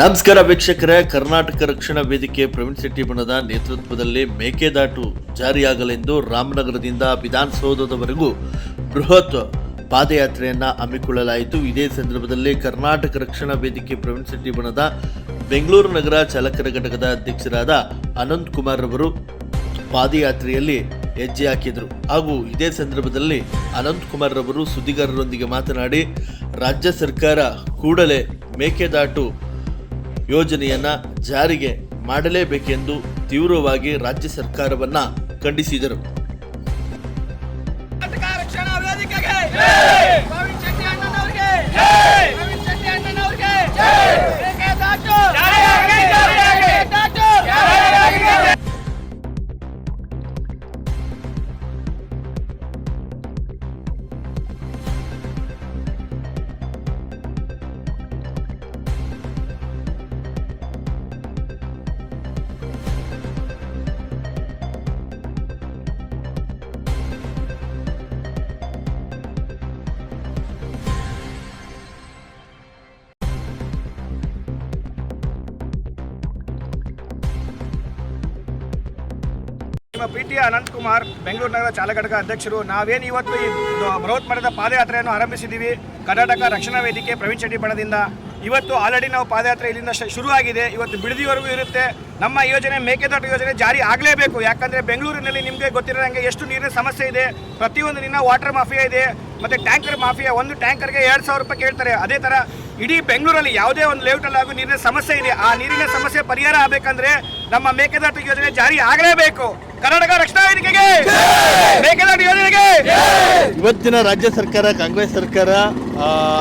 ನಮಸ್ಕಾರ ವೀಕ್ಷಕರೇ. ಕರ್ನಾಟಕ ರಕ್ಷಣಾ ವೇದಿಕೆ ಪ್ರವೀಣ್ ಶೆಟ್ಟಿ ಬಣದ ನೇತೃತ್ವದಲ್ಲಿ ಮೇಕೆದಾಟು ಜಾರಿಯಾಗಲೆಂದು ರಾಮನಗರದಿಂದ ವಿಧಾನಸೌಧದವರೆಗೂ ಬೃಹತ್ ಪಾದಯಾತ್ರೆಯನ್ನು ಹಮ್ಮಿಕೊಳ್ಳಲಾಯಿತು. ಇದೇ ಸಂದರ್ಭದಲ್ಲಿ ಕರ್ನಾಟಕ ರಕ್ಷಣಾ ವೇದಿಕೆ ಪ್ರವೀಣ್ ಶೆಟ್ಟಿ ಬಣದ ಬೆಂಗಳೂರು ನಗರ ಚಾಲಕರ ಘಟಕದ ಅಧ್ಯಕ್ಷರಾದ ಅನಂತ್ ಕುಮಾರ್ ಅವರು ಪಾದಯಾತ್ರೆಯಲ್ಲಿ ಹೆಜ್ಜೆ ಹಾಕಿದರು. ಹಾಗೂ ಇದೇ ಸಂದರ್ಭದಲ್ಲಿ ಅನಂತ್ ಕುಮಾರ್ ರವರು ಸುದ್ದಿಗಾರರೊಂದಿಗೆ ಮಾತನಾಡಿ, ರಾಜ್ಯ ಸರ್ಕಾರ ಕೂಡಲೇ ಮೇಕೆದಾಟು ಯೋಜನೆಯನ್ನ ಜಾರಿಗೆ ಮಾಡಲೇಬೇಕೆಂದು ತೀವ್ರವಾಗಿ ರಾಜ್ಯ ಸರ್ಕಾರವನ್ನ ಖಂಡಿಸಿದರು. ನಿಮ್ಮ ಪ್ರೀತಿಯ ಅನಂತಕುಮಾರ್, ಬೆಂಗಳೂರು ನಗರ ಚಾಲಕ ಘಟಕ ಅಧ್ಯಕ್ಷರು, ನಾವೇನು ಇವತ್ತು ಈ ಬೃಹತ್ ಮಟ್ಟದ ಪಾದಯಾತ್ರೆಯನ್ನು ಆರಂಭಿಸಿದ್ದೀವಿ ಕರ್ನಾಟಕ ರಕ್ಷಣಾ ವೇದಿಕೆ ಪ್ರವೀಣ್ ಶೆಟ್ಟಿ ಬಣದಿಂದ ಇವತ್ತು ಆಲ್ರೆಡಿ ನಾವು ಪಾದಯಾತ್ರೆ ಇಲ್ಲಿಂದ ಶುರು ಶುರುವಾಗಿದೆ. ಇವತ್ತು ಬಿಡದಿವರೆಗೂ ಇರುತ್ತೆ. ನಮ್ಮ ಯೋಜನೆ, ಮೇಕೆದಾಟು ಯೋಜನೆ ಜಾರಿ ಆಗಲೇಬೇಕು. ಯಾಕಂದರೆ ಬೆಂಗಳೂರಿನಲ್ಲಿ ನಿಮಗೆ ಗೊತ್ತಿರೋಂಗೆ ಎಷ್ಟು ನೀರಿನ ಸಮಸ್ಯೆ ಇದೆ. ಪ್ರತಿಯೊಂದು ದಿನ ವಾಟರ್ ಮಾಫಿಯಾ ಇದೆ. ಮತ್ತು ಟ್ಯಾಂಕರ್ ಮಾಫಿಯಾ ಒಂದು ಟ್ಯಾಂಕರ್ಗೆ ಎರಡು ಸಾವಿರ ರೂಪಾಯಿ ಕೇಳ್ತಾರೆ. ಅದೇ ಥರ ಇಡೀ ಬೆಂಗಳೂರಲ್ಲಿ ಯಾವುದೇ ಒಂದು ಲೇಔಟಲ್ಲಿ ಆಗೋ ನೀರಿನ ಸಮಸ್ಯೆ ಇದೆ. ಆ ನೀರಿನ ಸಮಸ್ಯೆ ಪರಿಹಾರ ಆಗಬೇಕಂದ್ರೆ ನಮ್ಮ ಮೇಕೆದಾಟು ಯೋಜನೆ ಜಾರಿ ಆಗಲೇಬೇಕು. ಕರ್ನಾಟಕ ರಕ್ಷಣಾ ವೇದಿಕೆಗೆ. ಇವತ್ತಿನ ರಾಜ್ಯ ಸರ್ಕಾರ ಕಾಂಗ್ರೆಸ್ ಸರ್ಕಾರ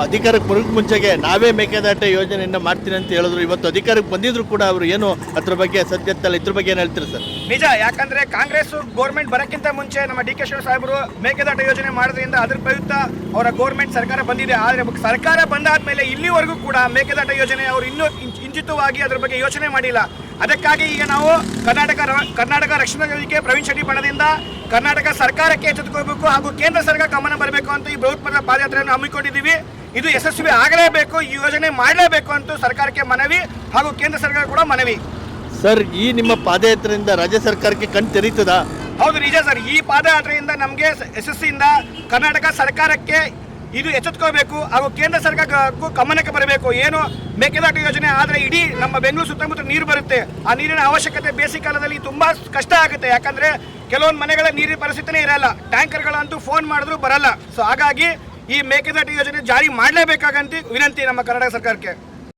ಅಧಿಕಾರಕ್ಕೆ ಬರೋಕ್ಕೆ ಮುಂಚೆಗೆ ನಾವೇ ಮೇಕೆದಾಟೆ ಯೋಜನೆಯನ್ನು ಮಾಡ್ತೀನಿ ಅಂತ ಹೇಳಿದ್ರು. ಇವತ್ತು ಅಧಿಕಾರಕ್ಕೆ ಬಂದಿದ್ರು ಕೂಡ ಅವರು ಏನು ಅದ್ರ ಬಗ್ಗೆ ಸದ್ಯತ್ತಲ್ಲ ಇದ್ರ ಬಗ್ಗೆ ಏನು ಹೇಳ್ತೀರಿ ಸರ್? ನಿಜ, ಯಾಕಂದ್ರೆ ಕಾಂಗ್ರೆಸ್ ಗೋರ್ಮೆಂಟ್ ಬರಕ್ಕಿಂತ ಮುಂಚೆ ನಮ್ಮ ಡಿ ಕೆ ಸಾಹೇಬರು ಮೇಕೆದಾಟ ಯೋಜನೆ ಮಾಡೋದ್ರಿಂದ ಅದ್ರ ಪ್ರಯುಕ್ತ ಅವರ ಗೋರ್ಮೆಂಟ್ ಸರ್ಕಾರ ಬಂದಿದೆ. ಆದರೆ ಸರ್ಕಾರ ಬಂದಾದ್ಮೇಲೆ ಇಲ್ಲಿವರೆಗೂ ಕೂಡ ಮೇಕೆದಾಟ ಯೋಜನೆ ಅವರು ಇನ್ನೂ ಇಂಚ್- ಇಂಚಿತವಾಗಿ ಅದ್ರ ಬಗ್ಗೆ ಯೋಚನೆ ಮಾಡಿಲ್ಲ. ಅದಕ್ಕಾಗಿ ಈಗ ನಾವು ಕರ್ನಾಟಕ ಕರ್ನಾಟಕ ರಕ್ಷಣಾ ಪ್ರವೀಣ್ ಶೆಟ್ಟಿ ಬಣದಿಂದ ಕರ್ನಾಟಕ ಸರ್ಕಾರಕ್ಕೆ ಎಚ್ಚೆತ್ತುಕೋಬೇಕು ಹಾಗೂ ಕೇಂದ್ರ ಸರ್ಕಾರ ಗಮನ ಬರಬೇಕು ಅಂತ ಈ ಬೃಹತ್ ಮಟ್ಟದ ಪಾದಯಾತ್ರೆಯನ್ನು ಹಮ್ಮಿಕೊಂಡಿದ್ದೀವಿ. ಇದು ಯಶಸ್ವಿ ಆಗಲೇಬೇಕು ಈ ಯೋಜನೆ ಮಾಡಲೇಬೇಕು ಅಂತ ಸರ್ಕಾರಕ್ಕೆ ಮನವಿ ಹಾಗೂ ಕೇಂದ್ರ ಸರ್ಕಾರ ಕೂಡ ಮನವಿ. ಸರ್ ಈ ನಿಮ್ಮ ಪಾದಯಾತ್ರೆಯಿಂದ ರಾಜ್ಯ ಸರ್ಕಾರಕ್ಕೆ ಕಣ್ ತೆರೀತದ? ಹೌದು ನಿಜ ಸರ್. ಈ ಪಾದಯಾತ್ರೆಯಿಂದ ನಮಗೆ ಯಶಸ್ಸಿಯಿಂದ ಕರ್ನಾಟಕ ಸರ್ಕಾರಕ್ಕೆ ಇದು ಎಚ್ಚೆತ್ಕೋಬೇಕು ಹಾಗೂ ಕೇಂದ್ರ ಸರ್ಕಾರಕ್ಕೂ ಗಮನಕ್ಕೆ ಬರಬೇಕು. ಏನು ಮೇಕೆದಾಟು ಯೋಜನೆ ಆದರೆ ಇಡೀ ನಮ್ಮ ಬೆಂಗಳೂರು ಸುತ್ತಮುತ್ತ ನೀರು ಬರುತ್ತೆ. ಆ ನೀರಿನ ಅವಶ್ಯಕತೆ ಬೇಸಿಗೆ ಕಾಲದಲ್ಲಿ ತುಂಬ ಕಷ್ಟ ಆಗುತ್ತೆ. ಯಾಕಂದರೆ ಕೆಲವೊಂದು ಮನೆಗಳ ನೀರಿನ ಪರಿಸ್ಥಿತಿನೇ ಇರಲ್ಲ. ಟ್ಯಾಂಕರ್ಗಳಂತೂ ಫೋನ್ ಮಾಡಿದ್ರು ಬರಲ್ಲ. ಸೊ ಹಾಗಾಗಿ ಈ ಮೇಕೆದಾಟು ಯೋಜನೆ ಜಾರಿ ಮಾಡಲೇಬೇಕಾಗಂತ ವಿನಂತಿ ನಮ್ಮ ಕರ್ನಾಟಕ ಸರ್ಕಾರಕ್ಕೆ.